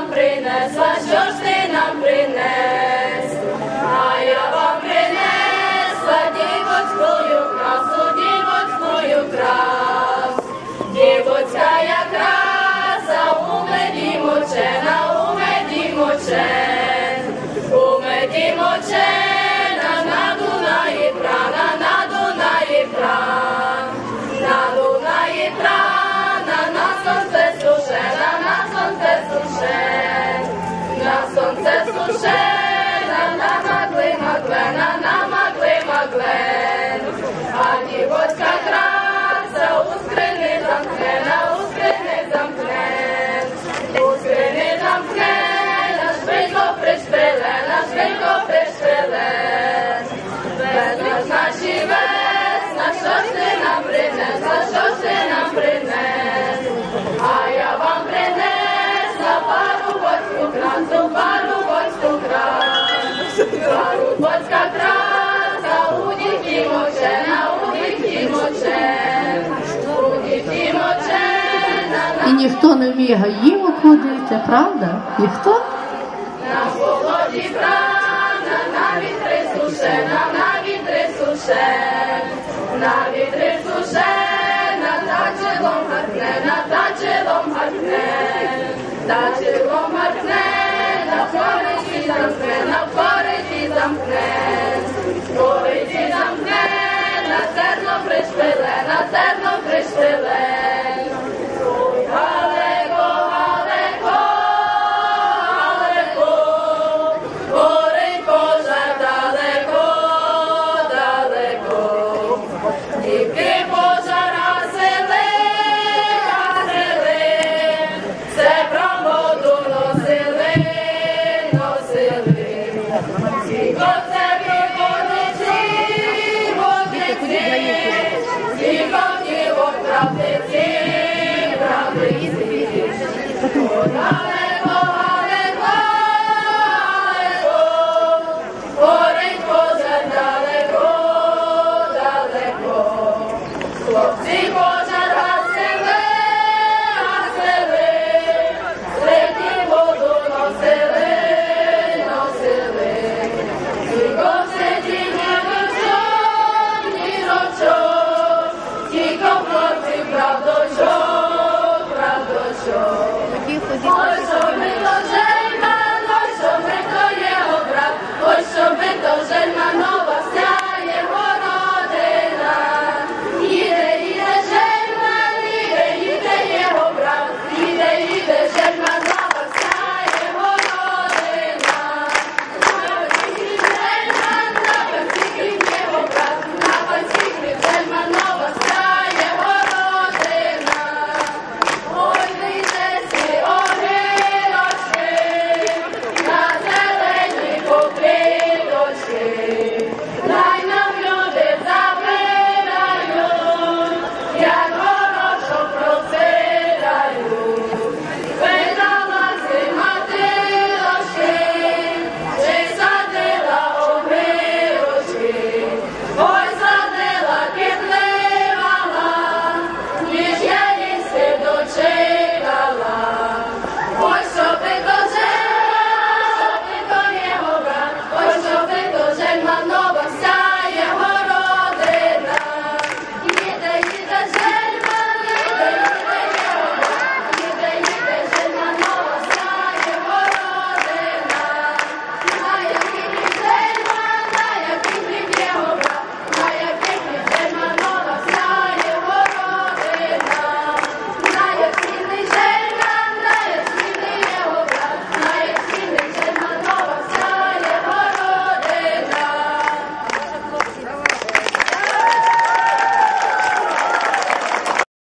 нам принесла, що ж ти нам принес? А я вам принесла дівоцькою красу, дівоцькою красу. Дівоцька якраса у меді мочена, у меді мочен, сонце сушена, на магли маглена, на магли маглен, а дівочка краса ніхто не вміє гаїв ходити, правда? Ніхто? На холоді прана, на вітри сушена, на вітри сушен, на вітри сушена, та чилом гарне, та чилом гарне, та чилом гарне, на кориті замкне, на кориті замкне, Виходить, водиці, скільки дівок правдиці, правдиці. Вода